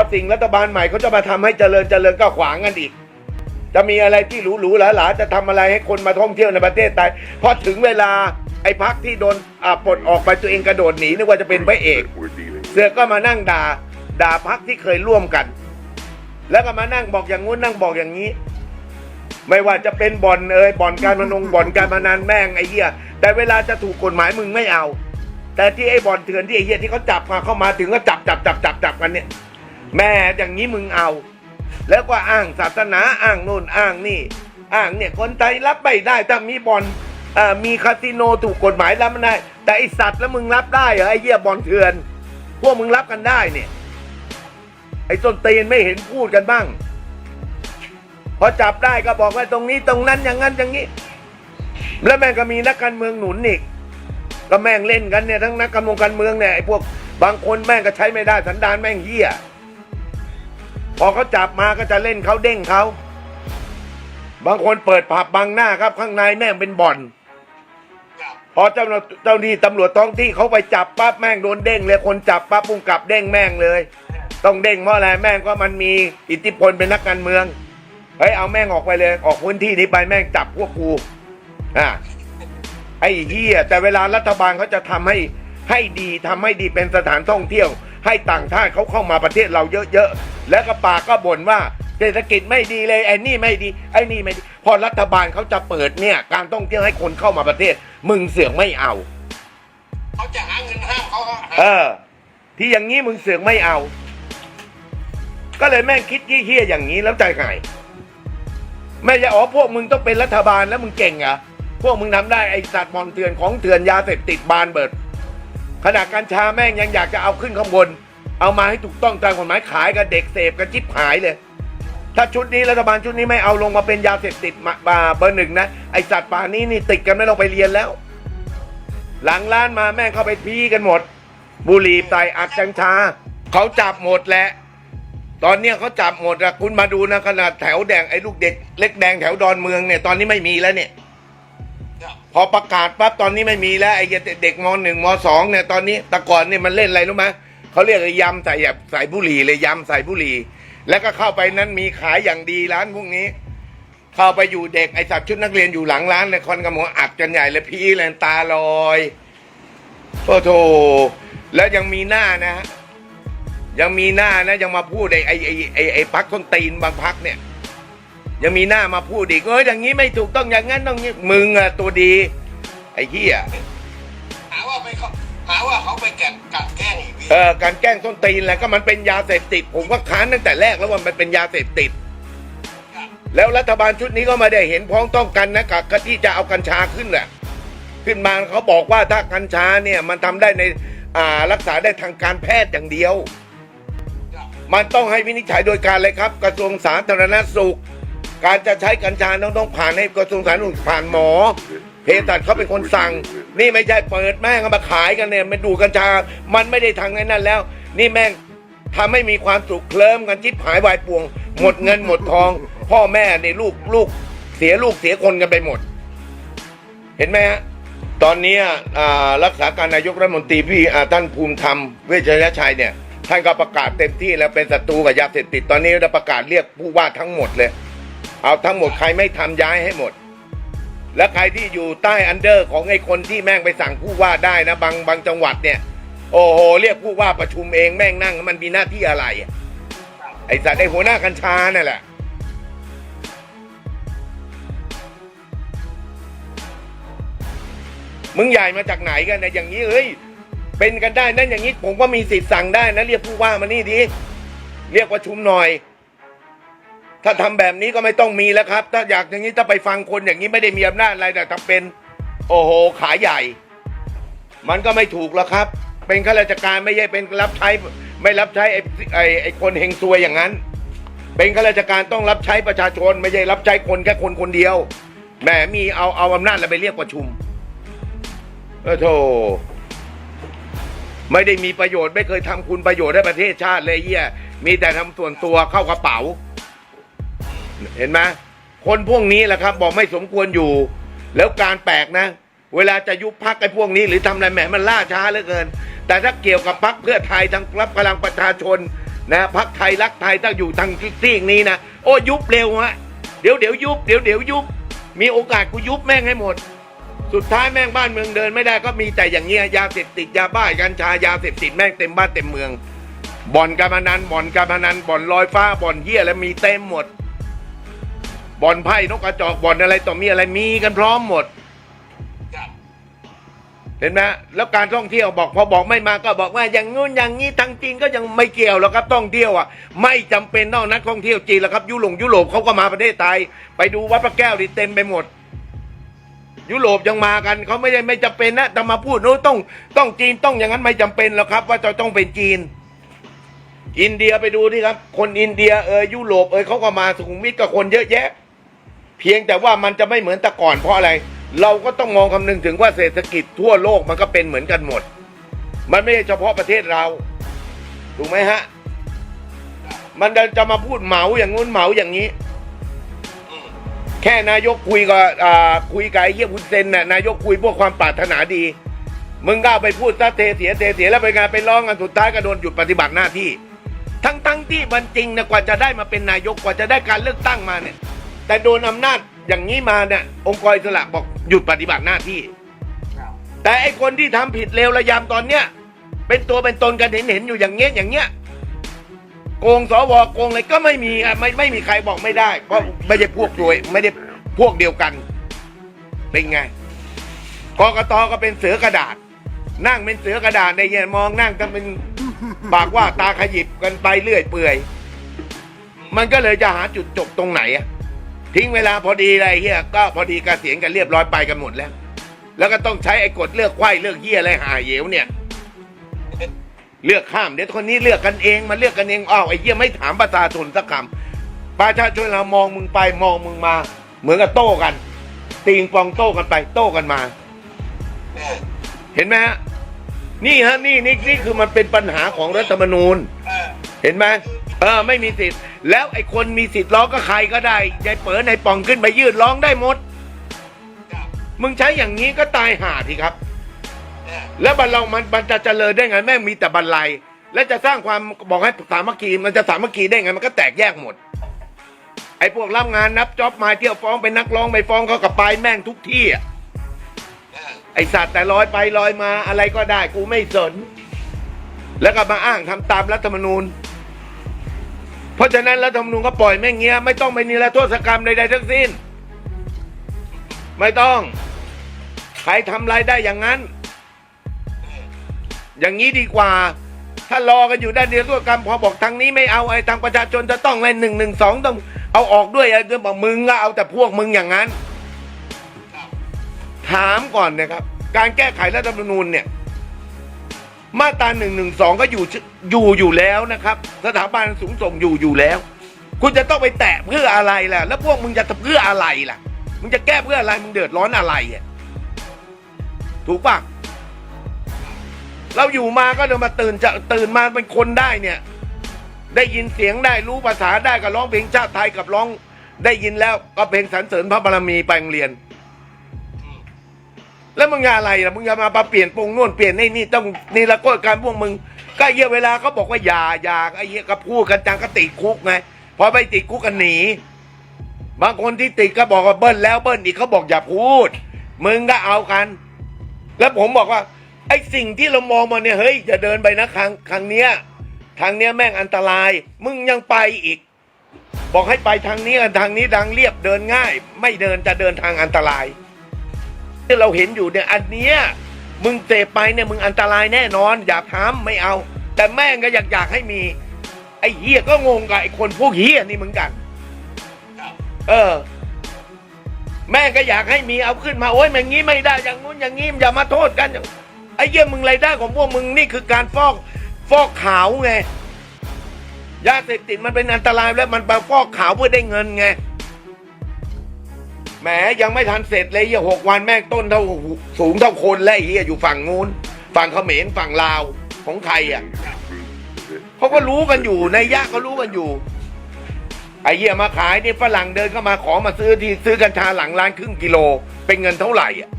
อสิ่งรัฐบาลใหม่เขาจะมาทำให้เจริญเจริญก็ขวางกันอีก จะมีอะไรที่หรูๆหราๆจะทำอะไรให้คนมาท่องเที่ยวในประเทศไทยพอถึงเวลาไอ้พักที่โดนปลดออกไปตัวเองกระโดดหนีนึกว่าจะเป็นพระเอก เสือก็มานั่งด่าด่าพักที่เคยร่วมกัน แล้วก็มานั่งบอกอย่างงู้นนั่งบอกอย่างนี้ ไม่ว่าจะเป็นบ่อนเอ่ยบ่อนการพนงบ่อนการพนันแม่งไอ้เหี้ยแต่เวลาจะถูกกฎหมายมึงไม่เอา แต่ที่ไอ้บ่อนเถื่อนที่ไอ้เหี้ยที่เขาจับมาเข้ามาถึงก็จับจับจับจับจับกันเนี่ย แม่อย่างนี้มึงเอา แล้วก็อ้างศาสนาอ้างนู่นอ้างนี่ อ้างเนี่ยคนไทยรับไม่ได้ถ้ามีบอนเอ่อมีคาสิโนถูกกฎหมายรับไม่ได้ แต่ไอสัตว์แล้วมึงรับได้เหรอไอ้เหี้ยบอนเถื่อน พวกมึงรับกันได้เนี่ย ไอ้ต้นเตียนไม่เห็นพูดกันบ้าง พอจับได้ก็บอกว่าตรงนี้ตรงนั้นอย่างนั้นอย่างนี้ แล้วแม่งก็มีนักการเมืองหนุนอีกก็แม่งเล่นกันเนี่ยทั้งนักการเมืองการเมืองเนี่ยไอ้พวกบางคนแม่งก็ใช้ไม่ได้สันดานแม่งเหี้ย พอเขาจับมาก็จะเล่นเขาเด้งเขา บางคนเปิดผับบางหน้าครับ ข้างในแม่งเป็นบ่อน พอเจ้าหน้าเจ้าหนี้ตำรวจท้องที่เขาไปจับปั๊บแม่งโดนเด้งเลยคนจับปั๊บพุ่งกลับเด้งแม่งเลย ต้องเด้งเพราะอะไรแม่งก็มันมีอิทธิพลเป็นนักการเมืองเฮ้ยเอาแม่งออกไปเลยออกพื้นที่นี้ไปแม่งจับพวกกูอะไอ้เหี้ยแต่เวลารัฐบาลเขาจะทำให้ให้ดีทำให้ดีเป็นสถานท่องเที่ยว ให้ต่างชาติเขาเข้ามาประเทศเราเยอะๆ แล้วก็ปากก็บ่นว่าเศรษฐกิจไม่ดีเลยไอ้นี่ไม่ดีไอ้นี่ไม่ดีพอรัฐบาลเขาจะเปิดเนี่ย การท่องเที่ยวให้คนเข้ามาประเทศ มึงเสือกไม่เอาเขาจะหาเงินห้ามเขาก็หาเออ ที่อย่างนี้มึงเสือกไม่เอา ก็เลยแม่งคิดขี้เฮี้ยอย่างนี้แล้วใจไงแม่จะอ๋อพวกมึงต้องเป็นรัฐบาลแล้วมึงเก่งเหรอพวกมึงทำได้ไอสัตว์มอนเถื่อนของเถื่อนยาเสพติดบานเบิด ขณะกัญชาแม่งยังอยากจะเอาขึ้นข้างบน เอามาให้ถูกต้องตามกฎหมายขายกับเด็กเสพกับจิ๊บหายเลย ถ้าชุดนี้รัฐบาลชุดนี้ไม่เอาลงมาเป็นยาเสพติดมาเบอร์หนึ่งนะไอสัตว์ป่านี้นี่ติดกันไม่ต้องไปเรียนแล้ว หลังร้านมาแม่งเข้าไปพีกันหมด บุหรี่ใส่อัดกัญชาเขาจับหมดแหละตอนเนี้ยเขาจับหมดอะคุณมาดูนะขนาดแถวแดงไอ้ลูกเด็กเล็กแดงแถวดอนเมืองเนี่ยตอนนี้ไม่มีแล้วเนี่ย พอประกาศปั๊บตอนนี้ไม่มีแล้วไอ้เด็กมหนึ่งมสองเนี่ยตอนนี้แต่ก่อนเนี่ยมันเล่นอะไรรู้ไหมเขาเรียกยำใส่แบบใส่บุหรี่เลยยำใส่บุหรี่ แล้วก็เข้าไปนั้นมีขายอย่างดีร้านพวกนี้ เข้าไปอยู่เด็กไอ้สัตว์ชุดนักเรียนอยู่หลังร้านเลยคนกระหมอัดกันใหญ่เลยพี่เลยตาลอยโอ้โถแล้วยังมีหน้านะ ยังมีหน้านะยังมาพูดไอ้ไอ้ไอ้ไอ้ไอ้พักต้นตีนบางพักเนี่ย ยังมีหน้ามาพูดอีกเอ้ยอย่างนี้ไม่ถูกต้องอย่างนั้นต้องอย่างนี้มึงอะตัวดี ไอ้เหี้ยหาว่าไปเขาหาว่าเขาไปแกะกัดแกล้งอีกพี่เออการแกล้งต้นตีนแหละก็มันเป็นยาเสพติด ผมก็ค้านตั้งแต่แรกแล้วว่ามันเป็นยาเสพติด แล้วรัฐบาลชุดนี้ก็ไม่ได้เห็นพ้องต้องกันนะกับที่จะเอากัญชาขึ้นแหละขึ้นมาเขาบอกว่าถ้ากัญชาเนี่ยมันทำได้ในอ่ารักษาได้ทางการแพทย์อย่างเดียว มันต้องให้วินิจฉัยโดยการเลยครับ กระทรวงสาธารณสุข การจะใช้กัญชาต้องต้องผ่านให้กระทรวงสาธารณสุขผ่านหมอเภสัชเขาเป็นคนสั่ง นี่ไม่ใช่เปิดแม่งเอามาขายกันเนี่ยมันดูกัญชา มันไม่ได้ทางไอ้นั่นแล้ว นี่แม่งทำให้มีความสุขเคลิ้มกันชิบหายวายป่วง หมดเงินหมดทอง พ่อแม่ในลูกลูกเสียลูกเสียคนกันไปหมด เห็นไหมฮะตอนนี้รักษาการนายกรัฐมนตรีพี่ท่านภูมิธรรมเวชยชัยเนี่ยท่านก็ประกาศเต็มที่แล้วเป็นศัตรูกับยาเสพติดตอนนี้ได้ประกาศเรียกผู้ว่าทั้งหมดเลย เอาทั้งหมดใครไม่ทำย้ายให้หมด และใครที่อยู่ใต้อันเดอร์ของไอ้คนที่แม่งไปสั่งผู้ว่าได้นะบางบางจังหวัดเนี่ย โอ้โหเรียกผู้ว่าประชุมเองแม่งนั่งมันมีหน้าที่อะไรไอ้สัตว์ไอ้หัวหน้ากัญชานั่นแหละมึงใหญ่มาจากไหนกันนะอย่างนี้เอ้ยเป็นกันได้นั่นอย่างนี้ผมก็มีสิทธิ์สั่งได้นะเรียกผู้ว่ามานี่ดิเรียกประชุมหน่อย ถ้าทำแบบนี้ก็ไม่ต้องมีแล้วครับ ถ้าอยากอย่างนี้ถ้าไปฟังคนอย่างนี้ไม่ได้มีอำนาจอะไรแต่ทำเป็น โอ้โหขายใหญ่ มันก็ไม่ถูกแล้วครับ เป็นข้าราชการไม่ใช่เป็นรับใช้ไม่รับใช้ไอ้ไอ้ไอ้คนเฮงซวยอย่างนั้น เป็นข้าราชการต้องรับใช้ประชาชน ไม่ใช่รับใช้คนแค่คนคนเดียวแหมมีเอาเอาอำนาจแล้วไปเรียกประชุมเออโธ่ไม่ได้มีประโยชน์ไม่เคยทำคุณประโยชน์ให้ประเทศชาติเลยเหี้ยมีแต่ทำส่วนตัวเข้ากระเป๋า เห็นไหมคนพวกนี้แหละครับ บอกไม่สมควรอยู่ แล้วการแปลกนะ เวลาจะยุบพักไอ้พวกนี้ หรือทำอะไรแหมมันล่าช้าเหลือเกิน แต่ถ้าเกี่ยวกับพักเพื่อไทยทางรับพลังประชาชนนะพักไทยรักไทยถ้าอยู่ทางซีกนี้นะโอ้ยุบเร็วฮะเดี๋ยวเดี๋ยวยุบเดี๋ยวเดี๋ยวยุบ มีโอกาสกูยุบแม่งให้หมด สุดท้ายแม่งบ้านเมืองเดินไม่ได้ก็มีแต่อย่างเงี้ยยาเสพติดยาบ้ากัญชายาเสพติดแม่งเต็มบ้านเต็มเมืองบ่อนการพนันบ่อนการพนันบ่อนลอยฟ้าบ่อนเหี้ยแล้วมีเต็มหมด บ่อนไพ่นกกระจอกบ่อนอะไรต่อมีอะไรมีกันพร้อมหมดครับเห็นไหมแล้วการท่องเที่ยวบอกพอบอกไม่มาก็บอกว่าอย่างงู้นอย่างนี้ทางจีนก็ยังไม่เกี่ยวหรอกครับท่องเที่ยวอะไม่จำเป็นต้องนักท่องเที่ยวจีนหรอกครับยุโรปยุโรปเขาก็มาประเทศไทย ไปดูวัดพระแก้วดิเต็มไปหมด ยุโรปยังมากันเขาไม่ได้ไม่จำเป็นนะแต่มาพูดโน้นต้องต้องจีนต้องอย่างนั้นไม่จำเป็นหรอกครับ ว่าจะต้องเป็นจีน อินเดียไปดูดิครับ คนอินเดียเออยุโรปเออเขาก็มาสุขุมวิทกับคนเยอะแยะ เพียงแต่ว่ามันจะไม่เหมือนแต่ก่อนเพราะอะไร เราก็ต้องมองคำนึงถึงว่าเศรษฐกิจทั่วโลกมันก็เป็นเหมือนกันหมด มันไม่ใช่เฉพาะประเทศเรา ถูกไหมฮะ มันจะมาพูดเหมาอย่างงู้นเหมาอย่างนี้ แค่นายกคุยกับอ่าคุยกับไอ้เยี่ยคุณเซนน่ะนายกคุยพวกความปรารถนาดี มึงก็เอาไปพูดซะเทเสียเทเสียแล้วไปงานไปร้องกันสุดท้ายก็โดนหยุดปฏิบัติหน้าที่ ทั้งทั้งที่มันจริงนะกว่าจะได้มาเป็นนายกกว่าจะได้การเลือกตั้งมาเนี่ย แต่โดนอำนาจอย่างนี้มาเนี่ยองค์กรอิสระบอกหยุดปฏิบัติหน้าที่ครับแต่ไอคนที่ทำผิดเลวระยำตอนเนี้ยเป็นตัวเป็นตนกันเห็นเห็นอยู่อย่างเงี้ยอย่างเงี้ยโกงสวโกงอะไรก็ไม่มีอะไม่ไม่มีใครบอกไม่ได้เพราะไม่ใช่พวกตัวไม่ได้พวกเดียวกันเป็นไงกกตก็เป็นเสือกระดาษ นั่งเป็นเสือกระดาษในเย็นมองนั่งกันเป็นปากว่าตาขยิบกันไปเรื่อยเปื่อย มันก็เลยจะหาจุดจบตรงไหนอะ ทิ้งเวลาพอดีอะไรเฮียก็พอดีกเกษียณกันเรียบร้อยไปกันหมดแล้ว แล้วก็ต้องใช้ไอ้กฎเลือกไข้เลือกเฮียอะไรหาเหยวเนี่ย เลือกข้ามเดี๋ยวคนนี้เลือกกันเองมาเลือกกันเองอ้าวไอ้เหี้ยไม่ถามประชาชนสักคำประชาชนเรามองมึงไปมองมึงมา เหมือนกับโต้กันติงปองโต้กันไปโต้กันมา เห็นไหมฮะนี่ฮะนี่นี่นี่คือมันเป็นปัญหาของรัฐธรรมนูญ เห็นไหม เออไม่มีสิทธิ์ แล้วไอ้คนมีสิทธิ์ร้องก็ใครก็ได้ยายเป๋อในป่องขึ้นไปยืดร้องได้หมด มึงใช้อย่างนี้ก็ตายห่าทีครับ แล้วบันเรามันมันจะเจริญได้ไงแม่งมีแต่บันไลแล้วจะสร้างความบอกให้สามัคคีมันจะสามัคคีได้ไงมันก็แตกแยกหมด ไอ้พวกรับงานนับจ็อบมาเที่ยวฟ้องเป็นนักร้องไปฟ้องเขากับไปแม่งทุกที่อะไอ้สัตว์แต่ลอยไปลอยมาอะไรก็ได้กูไม่สน แล้วก็มาอ้างทำตามรัฐธรรมนูญ เพราะฉะนั้นรัฐธรรมนูญก็ปล่อยแม่งเงี้ยไม่ต้องไปนิรโทษกรรมใดๆทั้งสิ้น ไม่ต้อง ใครทำรายได้อย่างนั้น อย่างนี้ดีกว่า ถ้ารอกันอยู่ด้านเดียวตัวกรรมพอบอกทางนี้ไม่เอาไอ้ทางประชาชนจะต้องอะไรหนึ่งหนึ่งสองต้องเอาออกด้วยไอ้เรื่องบอกมึงอะเอาแต่พวกมึงอย่างนั้น ถามก่อนนะครับ การแก้ไขรัฐธรรมนูญเนี่ย มาตราหนึ่งหนึ่งสองก็อยู่อยู่อยู่แล้วนะครับ สถาบันสูงส่งอยู่อยู่แล้ว คุณจะต้องไปแตะเพื่ออะไรล่ะ แล้วพวกมึงจะเพื่ออะไรล่ะ มึงจะแก้เพื่ออะไร มึงเดือดร้อนอะไรอะถูกปะเราอยู่มาก็เดินมาตื่นจะตื่นมาเป็นคนได้เนี่ย ได้ยินเสียงได้รู้ภาษาได้ก็ร้องเพลงชาติไทยกับร้องได้ยินแล้วก็เพลงสรรเสริญพระบารมีไปโรงเรียน แล้วมึงจะอะไรล่ะมึงจะมาปรับเปลี่ยนปรุงนู่นเปลี่ยนนี่นี่ต้องนี่ละก็การพวกมึง ก็เยี่ยเวลาเขาบอกว่าอย่าอย่าไอ้เหี้ยก็พูดกันจังก็ติดคุกไงพอไปติดคุกกันหนี บางคนที่ติดก็บอกว่าเบิ้ลแล้วเบิ้ลอีกเขาบอกอย่าพูด มึงก็เอากัน แล้วผมบอกว่าไอ้สิ่งที่เรามองมาเนี่ยเฮ้ยอย่าเดินไปนะครั้งครั้งเนี้ยทางเนี้ยแม่งอันตราย มึงยังไปอีก บอกให้ไปทางนี้ทางนี้ทางเรียบเดินง่าย ไม่เดินจะเดินทางอันตราย เราเห็นอยู่เนี่ยอันเนี้ยมึงเสพไปเนี่ยมึงอันตรายแน่นอน อย่าทำไม่เอา แต่แม่งก็อยากอยากให้มี ไอ้เฮียก็งงกับไอ้คนพวกเฮียนี่เหมือนกัน เออ แม่งก็อยากให้มีเอาขึ้นมาโอ้ยอย่างงี้ไม่ได้อย่างงู้นอย่างงี้อย่ามาโทษกันไอ้เยี่ยมึงไรได้ของพวกมึงนี่คือการฟอกฟอกขาวไงยาเสพติดมันเป็นอันตรายแล้วมันไปฟอกขาวเพื่อได้เงินไง แหมยังไม่ทันเสร็จเลยเฮียหกวันแม่งต้นเท่าสูงเท่าคนแล้วไอ้เฮียอยู่ฝั่งนู้น ฝั่งเขมรฝั่งลาวของใครอะเขาก็รู้กันอยู่ในยะเขารู้กันอยู่ไอ้เหี้ยมาขายนี่ฝรั่งเดินเข้ามาขอมาซื้อที่ซื้อกัญชาหลังร้านครึ่งกิโล เป็นเงินเท่าไหร่อะ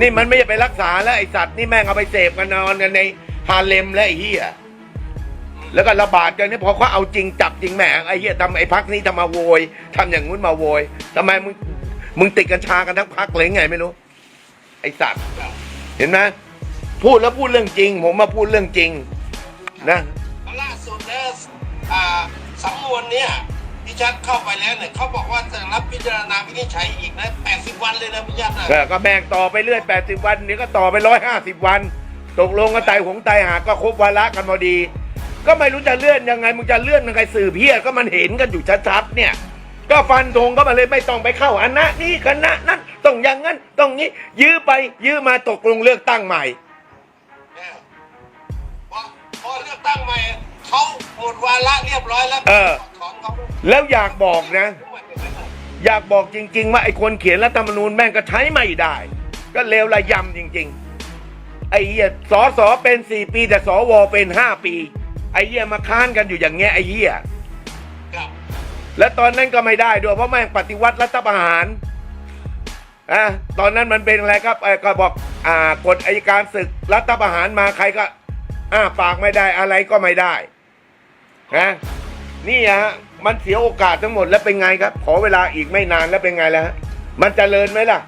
นี่มันไม่ใช่ไปรักษาแล้วไอสัตว์นี่แม่งเอาไปเสพกันนอนกันในฮาเลมและไอ้เหี้ย แล้วก็ระบาดกันนี่พอเขาเอาจริงจับจริงแหมไอ้เหี้ยทำไอ้พักนี้ทำมาโวยทำอย่างงู้นมาโวยทำไมมึงมึงติดกัญชากันทั้งพักเลยไงไม่รู้ ไอ้สัตว์เห็นไหมพูดแล้วพูดเรื่องจริง ผมมาพูดเรื่องจริงนะล่าสุดเนี่ยอ่าสำนวนเนี่ยพี่ชัดเข้าไปแล้วเนี่ยเขาบอกว่าจะรับพิจารณาวินิจฉัยอีกนะ80 วันเลยนะพี่ชัดนะเออก็แบ่งต่อไปเรื่อย 80 วันเดี๋ยวก็ต่อไป 150 วัน ตกลงกันตายหงตายหาก็ครบวาระกันพอดี ก็ไม่รู้จะเลื่อนยังไงมึงจะเลื่อนยังไงสื่อเพี้ยก็มันเห็นกันอยู่ชัดๆเนี่ย ก็ฟันธงก็มาเลยไม่ต้องไปเข้าอันนะนี่คณะนั้นต้องอย่างนั้นต้องนี้ ยื้อไปยื้อมาตกลงเลือกตั้งใหม่เนี่ยพอพอเลือกตั้งใหม่เขาหมดวาระเรียบร้อยแล้วเออถอนเขาแล้วอยากบอกนะ อยากบอกจริง ๆ ว่าไอ้คนเขียนรัฐธรรมนูญแม่งก็ใช้ไม่ได้ ก็เลวระยำจริง ๆ ไอ้เหี้ยสอสอเป็นสี่ปีแต่สวเป็นห้าปี ไอ้เหี้ยมาค้านกันอยู่อย่างเงี้ยไอ้เหี้ยครับและตอนนั้นก็ไม่ได้ด้วยเพราะแม่งปฏิวัติรัฐประหารอะตอนนั้นมันเป็นอะไรครับไอ้ก็บอกอ่ากฎอัยการศึกรัฐประหารมาใครก็อ้าปากไม่ได้อะไรก็ไม่ได้นะนี่ฮะมันเสียโอกาสทั้งหมดแล้วเป็นไงครับ ขอเวลาอีกไม่นานแล้วเป็นไงแล้วฮะมันเจริญไหมล่ะ